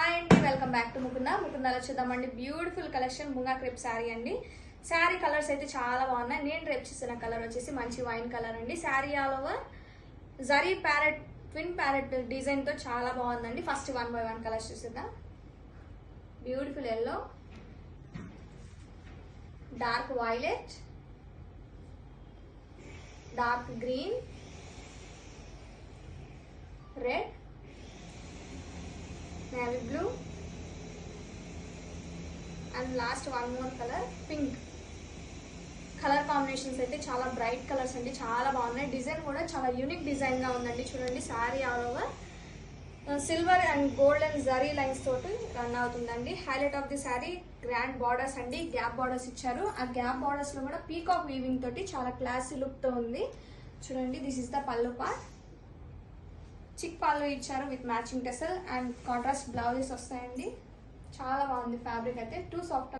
Hi అండి welcome back to Mukunda. ముకుందాలో చూద్దామండి. Beautiful collection munga crepe sari అండి. శారీ కలర్స్ అయితే చాలా బాగున్నాయి. నేను రేపు చేసిన కలర్ వచ్చేసి మంచి వైన్ కలర్ అండి. Sari all over. Zari parrot twin parrot డిజైన్తో చాలా బాగుందండి. First one by one colours చూసిద్దాం. Beautiful yellow dark violet dark green red navy blue and last one more colour pink colour combinations అయితే చాలా bright colours అండి చాలా బాగున్నాయి. Design కూడా చాలా యూనిక్ డిజైన్గా ఉందండి. చూడండి sari all over silver and gold and zari lines తోటి రన్ అవుతుందండి. Highlight of the sari grand borders అండి. గ్యాప్ బార్డర్స్ ఇచ్చారు. ఆ గ్యాప్ బార్డర్స్లో కూడా పీకాక్ వీవింగ్ తోటి చాలా క్లాసీ లుక్తో ఉంది. చూడండి this is the pallu part చిక్ పాలు ఇచ్చారు with matching tassel and contrast blouses వస్తాయండి. చాలా బాగుంది ఫ్యాబ్రిక్ అయితే. Two soft